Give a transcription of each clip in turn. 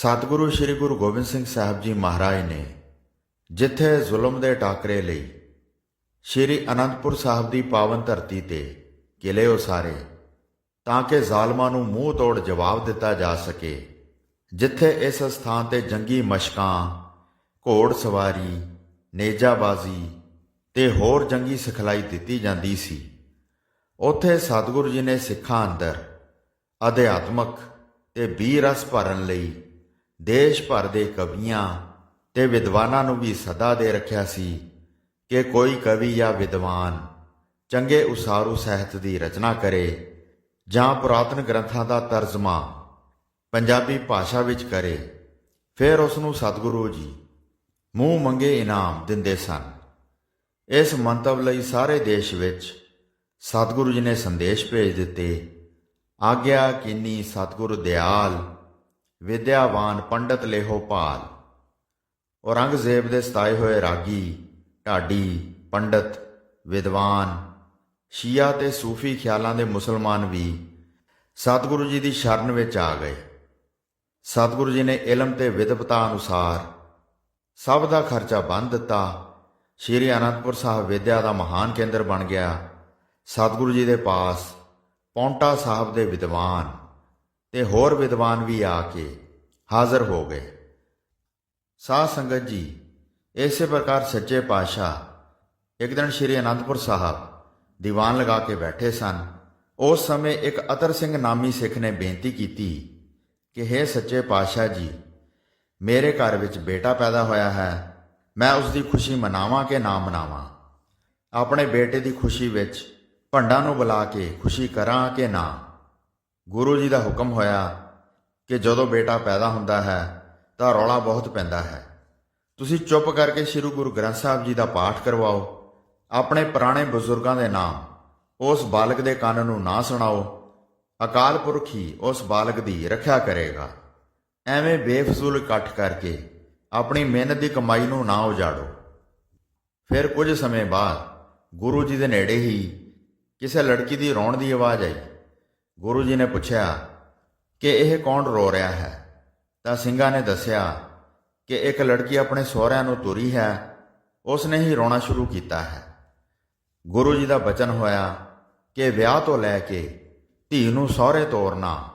ਸਤਿਗੁਰੂ ਸ੍ਰੀ ਗੁਰੂ ਗੋਬਿੰਦ ਸਿੰਘ ਸਾਹਿਬ ਜੀ ਮਹਾਰਾਜ ਨੇ ਜਿੱਥੇ ਜ਼ੁਲਮ ਦੇ ਟਾਕਰੇ ਲਈ ਸ੍ਰੀ ਅਨੰਦਪੁਰ ਸਾਹਿਬ ਦੀ ਪਾਵਨ ਧਰਤੀ ਤੇ ਕਿਲੇ ਉਸਾਰੇ ਤਾਂ ਕਿ ਜ਼ਾਲਮਾਂ ਨੂੰ ਮੂੰਹ ਤੋੜ ਜਵਾਬ ਦਿੱਤਾ ਜਾ ਸਕੇ, ਜਿੱਥੇ ਇਸ ਸਥਾਨ ਤੇ ਜੰਗੀ ਮਸ਼ਕਾਂ, ਘੋੜ ਸਵਾਰੀ, ਨੇਜਾਬਾਜ਼ੀ ਤੇ ਹੋਰ ਜੰਗੀ ਸਿਖਲਾਈ ਦਿੱਤੀ ਜਾਂਦੀ ਸੀ। ਉੱਥੇ ਸਤਿਗੁਰੂ ਜੀ ਨੇ ਸਿੱਖਾਂ ਅੰਦਰ ਅਧਿਆਤਮਕ ਤੇ ਵੀਰ ਰਸ ਭਰਨ ਲਈ ਦੇਸ਼ ਭਰ ਦੇ ਕਵੀਆਂ ਤੇ ਵਿਦਵਾਨਾਂ ਨੂੰ ਵੀ ਸਦਾ ਦੇ ਰੱਖਿਆ ਸੀ ਕਿ ਕੋਈ ਕਵੀ ਜਾਂ ਵਿਦਵਾਨ ਚੰਗੇ ਉਸਾਰੂ ਸਾਹਿਤ ਦੀ ਰਚਨਾ ਕਰੇ ਜਾਂ ਪੁਰਾਤਨ ਗ੍ਰੰਥਾਂ ਦਾ ਤਰਜਮਾ ਪੰਜਾਬੀ ਭਾਸ਼ਾ ਵਿੱਚ ਕਰੇ, ਫਿਰ ਉਸ ਨੂੰ ਸਤਿਗੁਰੂ ਜੀ ਮੂੰਹ ਮੰਗੇ ਇਨਾਮ ਦਿੰਦੇ ਸਨ। ਇਸ ਮੰਤਵ ਲਈ ਸਾਰੇ ਦੇਸ਼ ਵਿੱਚ ਸਤਿਗੁਰੂ ਜੀ ਨੇ ਸੰਦੇਸ਼ ਭੇਜ ਦਿੱਤੇ, ਆਗਿਆ ਕਿੰਨੀ ਸਤਿਗੁਰ ਦਿਆਲ ਵਿਦਿਆਵਾਨ ਪੰਡਤ ਲੇਹੋ ਭਾਲ। ਔਰੰਗਜ਼ੇਬ ਦੇ ਸਤਾਏ ਹੋਏ ਰਾਗੀ, ਢਾਡੀ, ਪੰਡਤ, ਵਿਦਵਾਨ, ਸ਼ੀਆ ਤੇ ਸੂਫੀ ਖਿਆਲਾਂ ਦੇ ਮੁਸਲਮਾਨ ਵੀ ਸਤਿਗੁਰੂ ਜੀ ਦੀ ਸ਼ਰਨ ਵਿੱਚ ਆ ਗਏ। ਸਤਿਗੁਰੂ ਜੀ ਨੇ ਇਲਮ ਤੇ ਵਿਦਵਤਾ ਅਨੁਸਾਰ ਸਭ ਦਾ ਖਰਚਾ ਬੰਦ ਦਿੱਤਾ। ਸ਼੍ਰੀ ਅਨੰਦਪੁਰ ਸਾਹਿਬ ਵਿਦਿਆ ਦਾ ਮਹਾਨ ਕੇਂਦਰ ਬਣ ਗਿਆ। ਸਤਿਗੁਰੂ ਜੀ ਦੇ ਪਾਸ ਪੌਂਟਾ ਸਾਹਿਬ ਦੇ ਵਿਦਵਾਨ ਤੇ ਹੋਰ ਵਿਦਵਾਨ ਵੀ ਆ ਕੇ ਹਾਜ਼ਰ ਹੋ ਗਏ। ਸਾਧ ਸੰਗਤ ਜੀ, ਇਸੇ ਪ੍ਰਕਾਰ ਸੱਚੇ ਪਾਤਸ਼ਾਹ ਇੱਕ ਦਿਨ ਸ਼੍ਰੀ ਅਨੰਦਪੁਰ ਸਾਹਿਬ ਦੀਵਾਨ ਲਗਾ ਕੇ ਬੈਠੇ ਸਨ। ਉਸ ਸਮੇਂ ਇੱਕ ਅਤਰ ਸਿੰਘ ਨਾਮੀ ਸਿੱਖ ਨੇ ਬੇਨਤੀ ਕੀਤੀ ਕਿ हे ਸੱਚੇ ਪਾਤਸ਼ਾਹ ਜੀ, ਮੇਰੇ ਘਰ ਵਿੱਚ ਬੇਟਾ ਪੈਦਾ ਹੋਇਆ ਹੈ, ਮੈਂ ਉਸ ਦੀ ਖੁਸ਼ੀ ਮਨਾਵਾਂ ਕਿ ਨਾ ਮਨਾਵਾਂ? ਆਪਣੇ ਬੇਟੇ ਦੀ ਖੁਸ਼ੀ ਵਿੱਚ ਭੰਡਾਂ ਨੂੰ ਬੁਲਾ ਕੇ ਖੁਸ਼ੀ ਕਰਾਂ ਕਿ ਨਾ? ਗੁਰੂ ਜੀ ਦਾ ਹੁਕਮ ਹੋਇਆ ਕਿ ਜਦੋਂ ਬੇਟਾ ਪੈਦਾ ਹੁੰਦਾ ਹੈ, ਤਾਂ ਰੌਲਾ ਬਹੁਤ ਪੈਂਦਾ ਹੈ। ਤੁਸੀਂ ਚੁੱਪ ਕਰਕੇ ਸ੍ਰੀ ਗੁਰੂ ਗ੍ਰੰਥ ਸਾਹਿਬ ਜੀ ਦਾ ਪਾਠ ਕਰਵਾਓ, ਆਪਣੇ ਪੁਰਾਣੇ ਬਜ਼ੁਰਗਾਂ ਦੇ ਨਾਮ, ਉਸ ਬਾਲਕ ਦੇ ਕੰਨ ਨੂੰ ਨਾ ਸੁਣਾਓ, ਅਕਾਲ ਪੁਰਖ ਹੀ ਉਸ ਬਾਲਕ ਦੀ ਰੱਖਿਆ ਕਰੇਗਾ। ਐਵੇਂ ਬੇਫਜ਼ੂਲ ਇਕੱਠ ਕਰਕੇ ਆਪਣੀ ਮਿਹਨਤ ਦੀ ਕਮਾਈ ਨੂੰ ਨਾ ਉਜਾੜੋ। ਫਿਰ ਕੁਝ ਸਮੇਂ ਬਾਅਦ ਗੁਰੂ ਜੀ ਦੇ ਨੇੜੇ ਹੀ ਕਿਸੇ ਲੜਕੀ ਦੀ ਰੋਣ ਦੀ ਆਵਾਜ਼ ਆਈ। ਗੁਰੂ ਜੀ ਨੇ ਪੁੱਛਿਆ ਕਿ ਇਹ ਕੌਣ ਰੋ ਰਿਹਾ ਹੈ? ਤਾਂ ਸਿੰਘਾਂ ਨੇ ਦੱਸਿਆ ਕਿ ਇੱਕ ਲੜਕੀ ਆਪਣੇ ਸਹੁਰਿਆਂ ਨੂੰ ਤੁਰੀ ਹੈ। ਉਸ ਨੇ ਹੀ ਰੋਣਾ ਸ਼ੁਰੂ ਕੀਤਾ ਹੈ। ਗੁਰੂ ਜੀ ਦਾ ਬਚਨ ਹੋਇਆ ਕਿ ਵਿਆਹ ਤੋਂ ਲੈ ਕੇ ਧੀ ਨੂੰ ਸਹੁਰੇ ਤੋਰਨਾ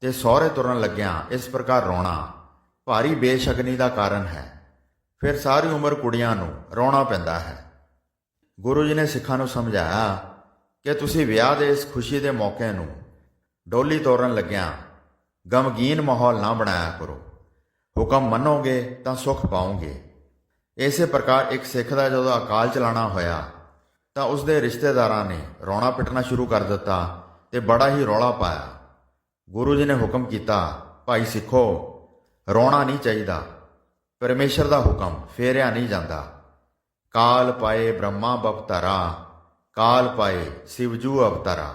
ਤੇ ਸਹੁਰੇ ਤੁਰਨ ਲੱਗਿਆਂ ਇਸ ਪ੍ਰਕਾਰ ਰੋਣਾ ਭਾਰੀ ਬੇਸ਼ਕਨੀ ਦਾ ਕਾਰਨ ਹੈ। ਫਿਰ ਸਾਰੀ ਉਮਰ ਕੁੜੀਆਂ ਨੂੰ ਰੋਣਾ ਪੈਂਦਾ ਹੈ। ਗੁਰੂ ਜੀ ਨੇ ਸਿੱਖਾਂ ਨੂੰ ਸਮਝਾਇਆ ਕਿ ਤੁਸੀਂ ਵਿਆਹ ਦੇ ਇਸ ਖੁਸ਼ੀ ਦੇ ਮੌਕੇ ਨੂੰ ਡੋਲੀ ਤੋਰਨ ਲੱਗਿਆਂ, ਗਮਗੀਨ ਮਾਹੌਲ ਨਾ ਬਣਾਇਆ ਕਰੋ। ਹੁਕਮ ਮੰਨੋਗੇ ਤਾਂ ਸੁਖ ਪਾਓਗੇ। ਇਸੇ ਪ੍ਰਕਾਰ ਇੱਕ ਸਿੱਖ ਦਾ ਜਦੋਂ ਅਕਾਲ ਚਲਾਣਾ ਹੋਇਆ, ਤਾਂ ਉਸ ਦੇ ਰਿਸ਼ਤੇਦਾਰਾਂ ਨੇ ਰੋਣਾ ਪਿੱਟਣਾ ਸ਼ੁਰੂ ਕਰ ਦਿੱਤਾ ਤੇ ਬੜਾ ਹੀ ਰੌਲਾ ਪਾਇਆ। ਗੁਰੂ ਜੀ ਨੇ ਹੁਕਮ ਕੀਤਾ, ਭਾਈ ਸਿੱਖੋ, ਰੋਣਾ ਨਹੀਂ ਚਾਹੀਦਾ। ਪਰਮੇਸ਼ਰ ਦਾ ਹੁਕਮ ਫੇਰਿਆ ਨਹੀਂ ਜਾਂਦਾ। ਕਾਲ ਪਾਏ ਬ੍ਰਹਮਾ ਬਵਤਰਾ, ਕਾਲ ਪਾਏ ਸਿਵਜੂ ਅਵਤਾਰਾ।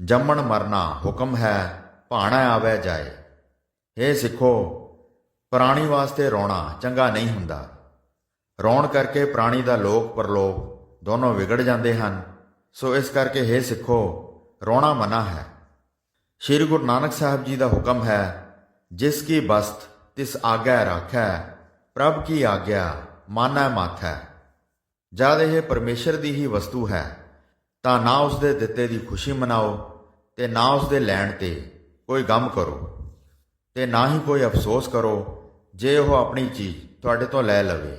ਜੰਮਣ ਮਰਨਾ ਹੁਕਮ ਹੈ, ਭਾਣਾ ਆਵੇ ਜਾਏ। हे ਸਿੱਖੋ, ਪ੍ਰਾਣੀ ਵਾਸਤੇ ਰੋਣਾ ਚੰਗਾ ਨਹੀਂ ਹੁੰਦਾ। ਰੋਣ ਕਰਕੇ ਪ੍ਰਾਣੀ ਦਾ ਲੋਕ ਪਰਲੋਕ ਦੋਨੋਂ ਵਿਗੜ ਜਾਂਦੇ ਹਨ। ਸੋ ਇਸ ਕਰਕੇ हे ਸਿੱਖੋ, ਰੋਣਾ ਮਨਾ ਹੈ। ਸ਼੍ਰੀ ਗੁਰੂ ਨਾਨਕ ਸਾਹਿਬ ਜੀ ਦਾ ਹੁਕਮ ਹੈ, ਜਿਸ ਕੀ ਬਸਤ ਤਿਸ ਆਗਿਆ ਰਾਖੈ, ਪ੍ਰਭ ਕੀ ਆਗਿਆ ਮਾਨੈ ਮਾਥੈ। ਜਦ ਇਹ ਪਰਮੇਸ਼ਰ ਦੀ ਹੀ ਵਸਤੂ ਹੈ ਤਾਂ ਨਾ ਉਸ ਦੇ ਦਿੱਤੇ ਦੀ ਖੁਸ਼ੀ ਮਨਾਓ ਤੇ ਨਾ ਉਸ ਦੇ ਲੈਣ ਤੇ ਕੋਈ ਗਮ ਕਰੋ ਤੇ ਨਾ ਹੀ ਕੋਈ ਅਫਸੋਸ ਕਰੋ ਜੇ ਉਹ ਆਪਣੀ ਚੀਜ਼ ਤੁਹਾਡੇ ਤੋਂ ਲੈ ਲਵੇ।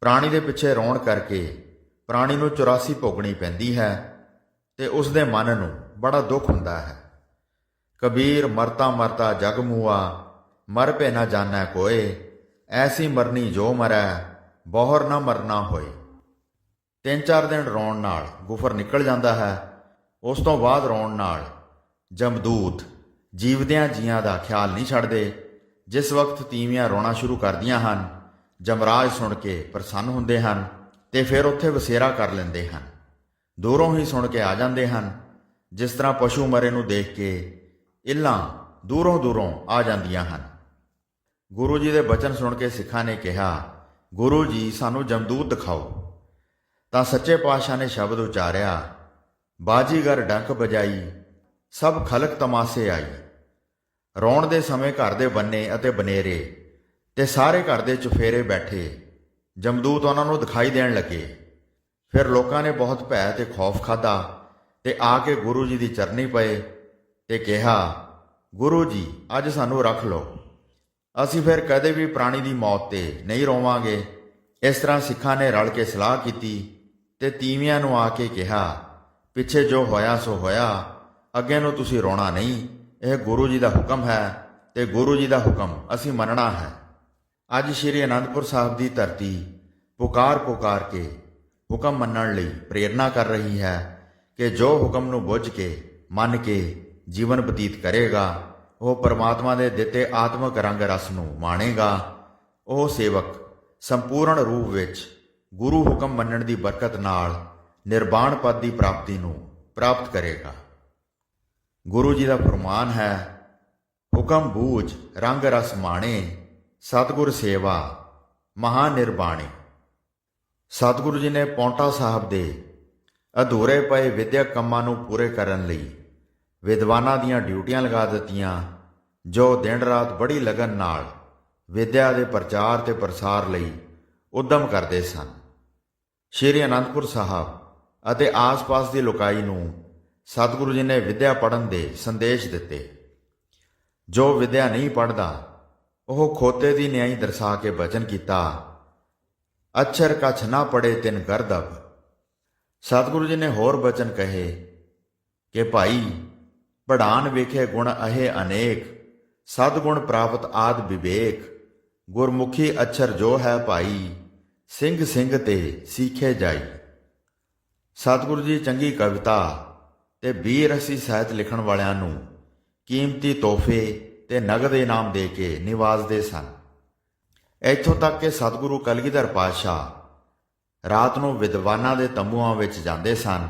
ਪ੍ਰਾਣੀ ਦੇ ਪਿੱਛੇ ਰੋਣ ਕਰਕੇ ਪ੍ਰਾਣੀ ਨੂੰ 84 ਭੋਗਣੀ ਪੈਂਦੀ ਹੈ ਤੇ ਉਸ ਦੇ ਮਨ ਨੂੰ ਬੜਾ ਦੁੱਖ ਹੁੰਦਾ ਹੈ। ਕਬੀਰ, ਮਰਤਾ ਮਰਤਾ ਜਗ ਮੂਆ, ਮਰ ਪੇ ਨਾ ਜਾਣੈ ਕੋਏ, ਐਸੀ ਮਰਨੀ ਜੋ ਮਰੈ, ਬਹੁਰ ਨਾ ਮਰਨਾ ਹੋਏ। ਤਿੰਨ ਚਾਰ ਦਿਨ ਰੋਣ ਨਾਲ ਗੁਫਰ ਨਿਕਲ ਜਾਂਦਾ ਹੈ। ਉਸ ਤੋਂ ਬਾਅਦ ਰੋਣ ਨਾਲ ਜਮਦੂਤ ਜੀਵਦਿਆਂ ਜੀਆਂ ਦਾ ਖਿਆਲ ਨਹੀਂ ਛੱਡਦੇ, ਜਿਸ ਵਕਤ ਤੀਵੀਆਂ ਰੋਣਾ ਸ਼ੁਰੂ ਕਰਦੀਆਂ ਹਨ, ਜਮਰਾਜ ਸੁਣ ਕੇ ਪ੍ਰਸੰਨ ਹੁੰਦੇ ਹਨ ਤੇ ਫਿਰ ਉੱਥੇ ਵਸੇਰਾ ਕਰ ਲੈਂਦੇ ਹਨ। ਦੂਰੋਂ ਹੀ ਸੁਣ ਕੇ ਆ ਜਾਂਦੇ ਹਨ, ਜਿਸ ਤਰ੍ਹਾਂ ਪਸ਼ੂ ਮਰੇ ਨੂੰ ਦੇਖ ਕੇ ਇੱਲਾਂ ਦੂਰੋਂ ਦੂਰੋਂ ਆ ਜਾਂਦੀਆਂ ਹਨ। ਗੁਰੂ ਜੀ ਦੇ ਬਚਨ ਸੁਣ ਕੇ ਸਿੱਖਾਂ ਨੇ ਕਿਹਾ, ਗੁਰੂ ਜੀ, ਸਾਨੂੰ ਜਮਦੂਤ ਦਿਖਾਓ। ਤਾਂ ਸੱਚੇ ਪਾਤਸ਼ਾਹ ਨੇ ਸ਼ਬਦ ਉਚਾਰਿਆ, ਬਾਜੀਗਰ ਡੰਕ ਬਜਾਈ, ਸਭ ਖਲਕ ਤਮਾਸੇ ਆਈ। ਰੌਣ ਦੇ ਸਮੇਂ ਘਰ ਦੇ ਬੰਨੇ ਅਤੇ ਬਨੇਰੇ ਤੇ ਸਾਰੇ ਘਰ ਦੇ ਚੁਫੇਰੇ ਬੈਠੇ। ਜਮਦੂਤ ਉਹਨਾਂ ਨੂੰ ਦਿਖਾਈ ਦੇਣ ਲੱਗੇ। ਫਿਰ ਲੋਕਾਂ ਨੇ ਬਹੁਤ ਭੈ ਤੇ ਖੌਫ ਖਾਦਾ ਤੇ ਆ ਕੇ ਗੁਰੂ ਜੀ ਦੀ ਚਰਨੀ ਪਏ ਤੇ ਕਿਹਾ, ਗੁਰੂ ਜੀ, ਅੱਜ ਸਾਨੂੰ ਰੱਖ ਲਓ। ਅਸੀਂ ਫਿਰ ਕਦੇ ਵੀ ਪ੍ਰਾਣੀ ਦੀ ਮੌਤ ਤੇ ਨਹੀਂ ਰੋਵਾਂਗੇ। ਇਸ ਤਰ੍ਹਾਂ ਸਿੱਖਾਂ ਨੇ ਰਲ ਕੇ ਸਲਾਹ ਕੀਤੀ ਤੇ ਤੀਵੀਆਂ ਨੂੰ ਆ ਕੇ ਕਿਹਾ, ਪਿੱਛੇ ਜੋ ਹੋਇਆ ਸੋ ਹੋਇਆ, ਅੱਗੇ ਨੂੰ ਤੁਸੀਂ ਰੋਣਾ ਨਹੀਂ। ਇਹ ਗੁਰੂ ਜੀ ਦਾ ਹੁਕਮ ਹੈ ਤੇ ਗੁਰੂ ਜੀ ਦਾ ਹੁਕਮ ਅਸੀਂ ਮੰਨਣਾ ਹੈ। ਅੱਜ ਸ੍ਰੀ ਅਨੰਦਪੁਰ ਸਾਹਿਬ ਦੀ ਧਰਤੀ ਪੁਕਾਰ ਪੁਕਾਰ ਕੇ ਹੁਕਮ ਮੰਨਣ ਲਈ ਪ੍ਰੇਰਣਾ ਕਰ ਰਹੀ ਹੈ ਕਿ ਜੋ ਹੁਕਮ ਨੂੰ ਬੁੱਝ ਕੇ, ਮੰਨ ਕੇ ਜੀਵਨ ਬਤੀਤ ਕਰੇਗਾ, ਉਹ ਪਰਮਾਤਮਾ ਦੇ ਦਿੱਤੇ ਆਤਮਿਕ ਰੰਗ ਰਸ ਨੂੰ ਮਾਣੇਗਾ। ਉਹ ਸੇਵਕ ਸੰਪੂਰਨ ਰੂਪ ਵਿੱਚ ਗੁਰੂ ਹੁਕਮ ਮੰਨਣ ਦੀ ਬਰਕਤ ਨਾਲ ਨਿਰਵਾਣ ਪਦ ਦੀ ਪ੍ਰਾਪਤੀ ਨੂੰ ਪ੍ਰਾਪਤ ਕਰੇਗਾ। ਗੁਰੂ ਜੀ ਦਾ ਫਰਮਾਨ ਹੈ, ਹੁਕਮ ਬੂਝ, ਰੰਗ ਰਸ ਮਾਣੇ, ਸਤਿਗੁਰ ਸੇਵਾ ਮਹਾ ਨਿਰਵਾਣੀ ਸਤਿਗੁਰੂ ਜੀ ਨੇ ਪੌਂਟਾ ਸਾਹਿਬ ਦੇ ਅਧੂਰੇ ਪਏ ਵਿਦਿਅਕ ਕੰਮਾਂ ਨੂੰ ਪੂਰੇ ਕਰਨ ਲਈ ਵਿਦਵਾਨਾਂ ਦੀਆਂ ਡਿਊਟੀਆਂ ਲਗਾ ਦਿੱਤੀਆਂ, ਜੋ ਦਿਨ ਰਾਤ ਬੜੀ ਲਗਨ ਨਾਲ ਵਿਦਿਆ ਦੇ ਪ੍ਰਚਾਰ ਤੇ ਪ੍ਰਸਾਰ ਲਈ ਉਦਮ ਕਰਦੇ ਸਨ। ਸ਼੍ਰੀ ਅਨੰਦਪੁਰ ਸਾਹਿਬ ਅਤੇ ਆਸ-ਪਾਸ ਦੀ ਲੋਕਾਈ ਨੂੰ ਸਤਿਗੁਰੂ ਜੀ ਨੇ ਵਿਦਿਆ ਪੜ੍ਹਨ ਦੇ ਸੰਦੇਸ਼ ਦਿੱਤੇ। ਜੋ ਵਿਦਿਆ ਨਹੀਂ ਪੜ੍ਹਦਾ, ਉਹ ਖੋਤੇ ਦੀ ਨਿਆਈ ਦਰਸਾ ਕੇ ਬਚਨ ਕੀਤਾ, ਅਛਰ ਕਛ ਨਾ ਪੜੇ ਤਿਨ ਗਰਦਬ ਸਤਿਗੁਰੂ ਜੀ ਨੇ ਹੋਰ ਬਚਨ ਕਹੇ ਕਿ ਭਾਈ ਪੜਾਨ ਵੇਖੇ ਗੁਣ ਅਹੇ ਅਨੇਕ ਸਦਗੁਣ ਪ੍ਰਾਪਤ ਆਦ ਵਿਵੇਕ, ਗੁਰਮੁਖੀ ਅਛਰ ਜੋ ਹੈ ਭਾਈ ਸਿੰਘ ਸਿੰਘ ਤੇ ਸੀਖੇ ਜਾਈ। ਸਤਿਗੁਰੂ ਜੀ ਚੰਗੀ ਕਵਿਤਾ ਤੇ ਬੀਰ ਰਸੀ ਸਾਹਿਤ ਲਿਖਣ ਵਾਲਿਆਂ ਨੂੰ ਕੀਮਤੀ ਤੋਹਫੇ ਤੇ ਨਗਦ ਇਨਾਮ ਦੇ ਕੇ ਨਿਵਾਜ਼ਦੇ ਸਨ। ਇੱਥੋਂ ਤੱਕ ਕਿ ਸਤਿਗੁਰੂ ਕਲਗੀਧਰ ਪਾਤਸ਼ਾਹ ਰਾਤ ਨੂੰ ਵਿਦਵਾਨਾਂ ਦੇ ਤੰਬੂਆਂ ਵਿੱਚ ਜਾਂਦੇ ਸਨ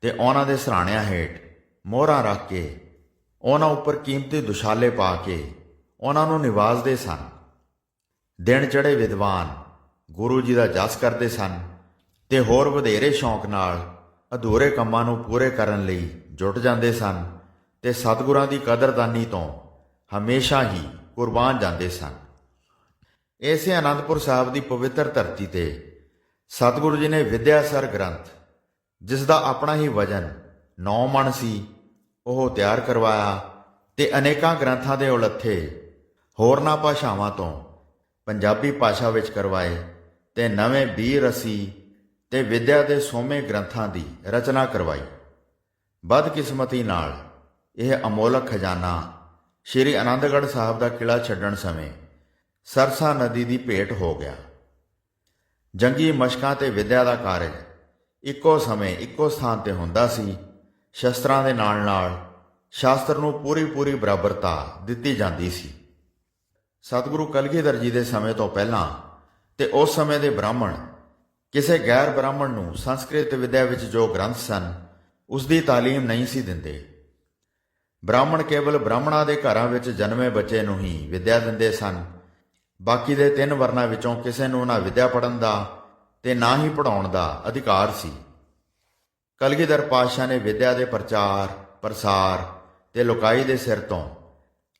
ਤੇ ਉਹਨਾਂ ਦੇ ਸਰਾਣਿਆਂ ਹੇਠ ਮੋਹਰਾਂ ਰੱਖ ਕੇ ਉਹਨਾਂ ਉੱਪਰ ਕੀਮਤੀ ਦੁਸ਼ਾਲੇ ਪਾ ਕੇ ਉਹਨਾਂ ਨੂੰ ਨਿਵਾਜ਼ਦੇ ਸਨ। ਦਿਨ ਚੜੇ ਵਿਦਵਾਨ ਗੁਰੂ ਜੀ ਦਾ ਜਸ ਕਰਦੇ ਸਨ ਤੇ ਹੋਰ ਵਧੇਰੇ ਸ਼ੌਂਕ ਨਾਲ ਅਧੂਰੇ ਕੰਮਾਂ ਨੂੰ ਪੂਰੇ ਕਰਨ ਲਈ ਜੁਟ ਜਾਂਦੇ ਸਨ ਤੇ ਸਤਿਗੁਰਾਂ ਦੀ ਕਦਰਦਾਨੀ ਤੋਂ ਹਮੇਸ਼ਾ ਹੀ ਕੁਰਬਾਨ ਜਾਂਦੇ ਸਨ। ਇਸੇ ਆਨੰਦਪੁਰ ਸਾਹਿਬ ਦੀ ਪਵਿੱਤਰ ਧਰਤੀ ਤੇ ਸਤਿਗੁਰੂ ਜੀ ਨੇ ਵਿਦਿਆਸਰ ਗ੍ਰੰਥ, ਜਿਸ ਦਾ ਆਪਣਾ ਹੀ ਵਜਨ 9 ਮਣ ਸੀ, ਉਹ ਤਿਆਰ ਕਰਵਾਇਆ ਤੇ ਅਨੇਕਾਂ ਗ੍ਰੰਥਾਂ ਦੇ ਉਲੱਥੇ ਹੋਰਨਾਂ ਭਾਸ਼ਾਵਾਂ ਤੋਂ ਪੰਜਾਬੀ ਭਾਸ਼ਾ ਵਿੱਚ ਕਰਵਾਏ। ਤੇ ਨਵੇਂ ਬੀਰ ਰਸੀ ਤੇ ਵਿਦਿਆ ਦੇ ਸੋਮੇ ਗ੍ਰੰਥਾਂ ਦੀ ਰਚਨਾ ਕਰਵਾਈ। ਬਦਕਿਸਮਤੀ ਨਾਲ ਇਹ ਅਮੋਲਕ ਖਜ਼ਾਨਾ ਸ਼੍ਰੀ ਆਨੰਦਗੜ੍ਹ ਸਾਹਿਬ ਦਾ ਕਿਲਾ ਛੱਡਣ ਸਮੇਂ ਸਰਸਾ ਨਦੀ ਦੀ ਭੇਟ ਹੋ ਗਿਆ। ਜੰਗੀ ਮਸ਼ਕਾਂ ਤੇ ਵਿਦਿਆ ਦਾ ਕਾਰਜ ਇੱਕੋ ਸਮੇਂ ਇੱਕੋ ਸਥਾਨ ਤੇ ਹੁੰਦਾ ਸੀ। ਸ਼ਸਤਰਾਂ ਦੇ ਨਾਲ ਨਾਲ ਸ਼ਾਸਤਰ ਨੂੰ ਪੂਰੀ ਪੂਰੀ ਬਰਾਬਰਤਾ ਦਿੱਤੀ ਜਾਂਦੀ ਸੀ। ਸਤਿਗੁਰੂ ਕਲਗੀਧਰ ਜੀ ਦੇ ਸਮੇਂ ਤੋਂ ਪਹਿਲਾਂ ਤੇ ਉਸ ਸਮੇਂ ਦੇ ਬ੍ਰਾਹਮਣ, ਕਿਸੇ ਗੈਰ ਬ੍ਰਾਹਮਣ ਨੂੰ ਸੰਸਕ੍ਰਿਤ ਵਿਦਿਆ ਵਿੱਚ ਜੋ ਗ੍ਰੰਥ ਸਨ ਉਸ ਦੀ ਤਾਲੀਮ ਨਹੀਂ ਸੀ ਦਿੰਦੇ। ਬ੍ਰਾਹਮਣ ਕੇਵਲ ਬ੍ਰਾਹਮਣਾਂ ਦੇ ਘਰਾਂ ਵਿੱਚ ਜਨਮੇ ਬੱਚੇ ਨੂੰ ਹੀ ਵਿਦਿਆ ਦਿੰਦੇ ਸਨ। ਬਾਕੀ ਦੇ ਤਿੰਨ ਵਰਨਾਂ ਵਿੱਚੋਂ ਕਿਸੇ ਨੂੰ ਨਾ ਵਿਦਿਆ ਪੜਨ ਦਾ ਤੇ ਨਾ ਹੀ ਪੜਾਉਣ ਦਾ ਅਧਿਕਾਰ ਸੀ। ਕਲਗੀਧਰ ਪਾਤਸ਼ਾਹ ਨੇ ਵਿਦਿਆ ਦੇ ਪ੍ਰਚਾਰ, ਪ੍ਰਸਾਰ ਤੇ ਲੋਕਾਈ ਦੇ ਸਿਰ ਤੋਂ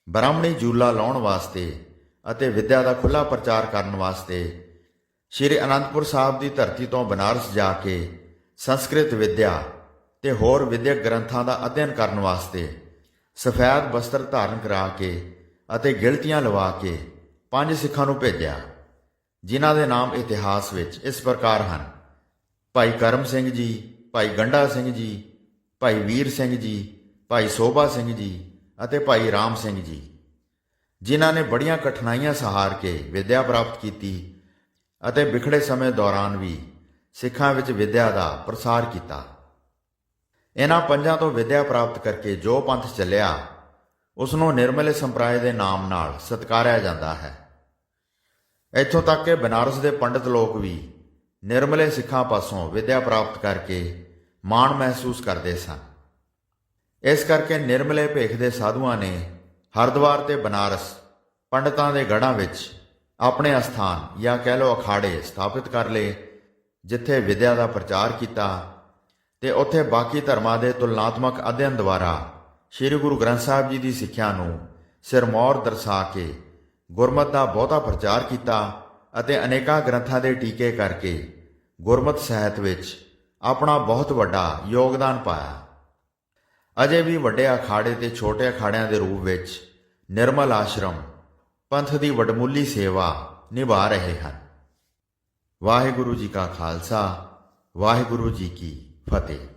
ਬ੍ਰਾਹਮਣੀ ਜੂਲਾ ਲਾਉਣ ਵਾਸਤੇ ਅਤੇ ਵਿਦਿਆ ਦਾ ਖੁੱਲਾ ਪ੍ਰਚਾਰ ਕਰਨ ਵਾਸਤੇ ਸ਼੍ਰੀ ਅਨੰਦਪੁਰ ਸਾਹਿਬ ਦੀ ਧਰਤੀ ਤੋਂ ਬਨਾਰਸ ਜਾ ਕੇ ਸੰਸਕ੍ਰਿਤ ਵਿੱਦਿਆ ਤੇ ਹੋਰ ਵਿਦਿਅਕ ਗ੍ਰੰਥਾਂ ਦਾ ਅਧਿਐਨ ਕਰਨ ਵਾਸਤੇ ਸਫੈਦ ਵਸਤਰ ਧਾਰਨ ਕਰਾ ਕੇ ਅਤੇ ਗਿਲਤੀਆਂ ਲਵਾ ਕੇ ਪੰਜ ਸਿੱਖਾਂ ਨੂੰ ਭੇਜਿਆ, ਜਿਨ੍ਹਾਂ ਦੇ ਨਾਮ ਇਤਿਹਾਸ ਵਿੱਚ ਇਸ ਪ੍ਰਕਾਰ ਹਨ। ਭਾਈ ਕਰਮ ਸਿੰਘ ਜੀ, ਭਾਈ ਗੰਡਾ ਸਿੰਘ ਜੀ, ਭਾਈ ਵੀਰ ਸਿੰਘ ਜੀ, ਭਾਈ ਸੋਭਾ ਸਿੰਘ ਜੀ ਅਤੇ ਭਾਈ ਰਾਮ ਸਿੰਘ ਜੀ, ਜਿਨ੍ਹਾਂ ਨੇ ਬੜੀਆਂ ਕਠਿਨਾਈਆਂ ਸਹਾਰ ਕੇ ਵਿਦਿਆ ਪ੍ਰਾਪਤ ਕੀਤੀ ਅਤੇ ਵਿਖੜੇ ਸਮੇਂ ਦੌਰਾਨ ਵੀ ਸਿੱਖਾਂ ਵਿੱਚ ਵਿਦਿਆ ਦਾ ਪ੍ਰਸਾਰ ਕੀਤਾ। ਇਹਨਾਂ ਪੰਜਾਂ ਤੋਂ ਵਿਦਿਆ ਪ੍ਰਾਪਤ ਕਰਕੇ ਜੋ ਪੰਥ ਚੱਲਿਆ ਉਸ ਨੂੰ ਨਿਰਮਲੇ ਸੰਪਰਾਏ ਦੇ ਨਾਮ ਨਾਲ ਸਤਿਕਾਰਿਆ ਜਾਂਦਾ ਹੈ। ਇੱਥੋਂ ਤੱਕ ਕਿ ਬਨਾਰਸ ਦੇ ਪੰਡਿਤ ਲੋਕ ਵੀ ਨਿਰਮਲੇ ਸਿੱਖਾਂ ਪਾਸੋਂ ਵਿਦਿਆ ਪ੍ਰਾਪਤ ਕਰਕੇ ਮਾਣ ਮਹਿਸੂਸ ਕਰਦੇ ਸਨ। ਇਸ ਕਰਕੇ ਨਿਰਮਲੇ ਭੇਖ ਦੇ ਸਾਧੂਆਂ ਨੇ ਹਰਿਦੁਆਰ ਤੇ ਬਨਾਰਸ ਪੰਡਤਾਂ ਦੇ ਗੜਾਂ ਵਿੱਚ ਆਪਣੇ ਅਸਥਾਨ ਜਾਂ ਕਹਿ ਲਓ ਅਖਾੜੇ ਸਥਾਪਿਤ ਕਰ ਲਏ, ਜਿੱਥੇ ਵਿਦਿਆ ਦਾ ਪ੍ਰਚਾਰ ਕੀਤਾ ਤੇ ਉੱਥੇ ਬਾਕੀ ਧਰਮਾਂ ਦੇ ਤੁਲਨਾਤਮਕ ਅਧਿਐਨ ਦੁਆਰਾ ਸ੍ਰੀ ਗੁਰੂ ਗ੍ਰੰਥ ਸਾਹਿਬ ਜੀ ਦੀ ਸਿੱਖਿਆ ਨੂੰ ਸਿਰਮੌਰ ਦਰਸਾ ਕੇ ਗੁਰਮਤ ਦਾ ਬਹੁਤਾ ਪ੍ਰਚਾਰ ਕੀਤਾ ਅਤੇ ਅਨੇਕਾਂ ਗ੍ਰੰਥਾਂ ਦੇ ਟੀਕੇ ਕਰਕੇ ਗੁਰਮਤ ਸਾਹਿਤ ਵਿੱਚ ਆਪਣਾ ਬਹੁਤ ਵੱਡਾ ਯੋਗਦਾਨ ਪਾਇਆ। ਅਜੇ ਵੀ ਵੱਡੇ ਅਖਾੜੇ ਤੇ ਛੋਟੇ ਅਖਾੜਿਆਂ ਦੇ ਰੂਪ ਵਿੱਚ ਨਿਰਮਲ ਆਸ਼ਰਮ ਪੰਥ ਦੀ ਵਡਮੁੱਲੀ ਸੇਵਾ ਨਿਭਾ ਰਹੇ ਹਨ। ਵਾਹਿਗੁਰੂ ਜੀ ਕਾ ਖਾਲਸਾ, ਵਾਹਿਗੁਰੂ ਜੀ ਕੀ ਫਤਿਹ।